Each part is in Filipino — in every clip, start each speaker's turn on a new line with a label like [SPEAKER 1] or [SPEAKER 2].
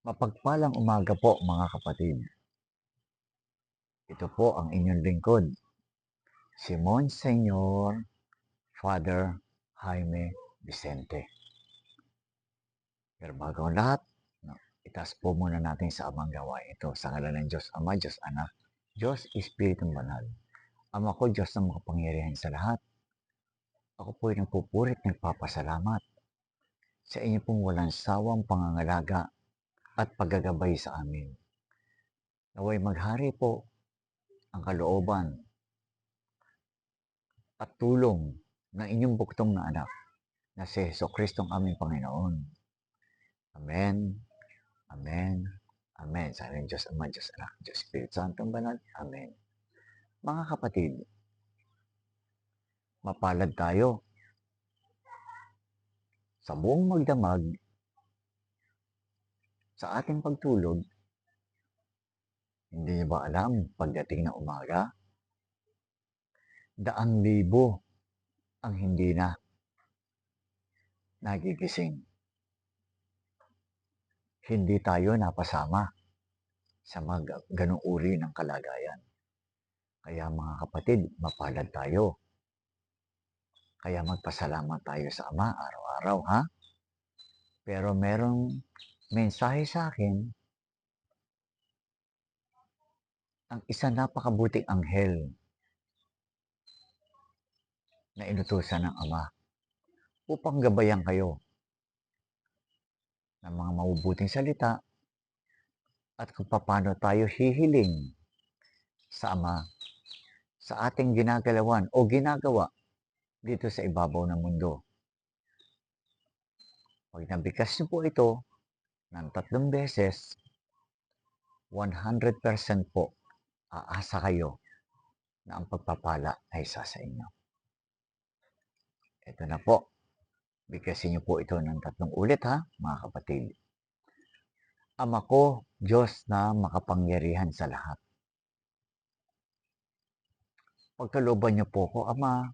[SPEAKER 1] Mapagpalang umaga po mga kapatid. Ito po ang inyong lingkod, si Monsignor Father Jaime Vicente. Pero bago ang lahat, no, itaas po muna natin sa amang gawain ito sa ngalan ng Diyos Ama, Diyos Anak, Diyos Espiritong Banal. Ama ko, Diyos na makapangyarihan sa lahat. Ako po ay nagpupurit, nagpapasalamat sa inyo pong walang sawang pangangalaga at paggagabay sa amin. Naway maghari po ang kalooban at tulong ng inyong buktong na anak na si Heso Kristong aming Panginoon. Amen. Amen. Amen. Sa amin Diyos Ama, Diyos Anak, Diyos Spirit Santo Banal. Amen. Mga kapatid, mapalad tayo sa buong magdamag sa ating pagtulog, hindi niyo ba alam, pagdating ng umaga, daang libo ang hindi na nagigising. Hindi tayo napasama sa mga ganong uri ng kalagayan. Kaya mga kapatid, mapalad tayo. Kaya magpasalamat tayo sa Ama araw-araw, ha? Pero merong mensahe sa akin ang isang napakabuting anghel na inutusan ng Ama upang gabayan kayo ng mga mabubuting salita at kung paano tayo hihiling sa Ama sa ating ginagalawan o ginagawa dito sa ibabaw ng mundo. Pag nabikas niyo po ito ng tatlong beses, 100% po aasa kayo na ang pagpapala ay isa sa inyo. Ito na po. Bigkasin niyo po ito ng tatlong ulit ha, mga kapatid. Ama ko, Diyos na makapangyarihan sa lahat. Pagkalooban niyo po ko, Ama,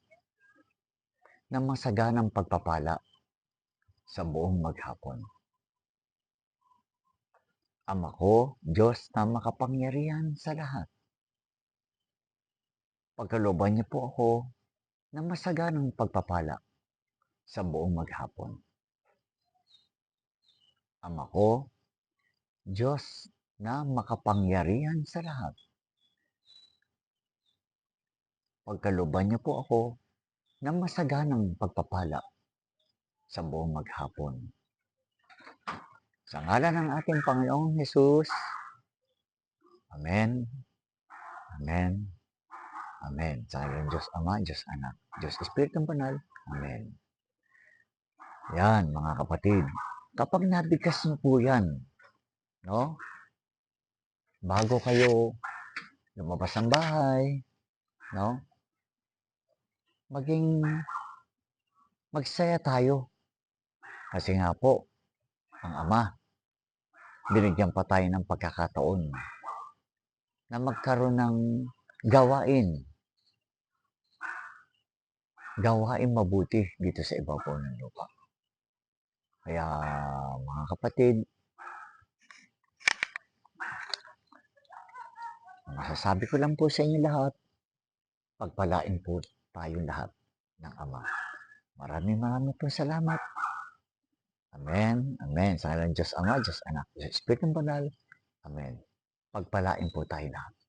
[SPEAKER 1] na masaganang pagpapala sa buong maghapon. Ama ko, Diyos na makapangyarihan sa lahat. Pagkalooban niyo po ako na masaganang pagpapala sa buong maghapon. Ama ko, Diyos na makapangyarihan sa lahat. Pagkalooban niyo po ako na masaganang pagpapala sa buong maghapon. Sa ngalan ng ating Panginoong Jesus, Amen, Amen, Amen. Sa ngalan ng Diyos Ama, Diyos Anak, Diyos Espiritong Banal, Amen. Yan, mga kapatid. Kapag nabigkas niyo po yan, no? Bago kayo lumabas ng bahay, no? Maging magsaya tayo. Kasi nga po, ang Ama, binigyan pa tayo ng pagkakataon na magkaroon ng gawain. Gawain mabuti dito sa ibabaw ng lupa. Kaya mga kapatid, masasabi ko lang po sa inyo lahat, pagpalain po tayong lahat ng Ama. Maraming maraming po salamat. Amen. Amen. Sa ngalan ng Diyos Ama, Diyos Anak, Diyos Espiritu Banal. Amen. Pagpalain po tayo lahat.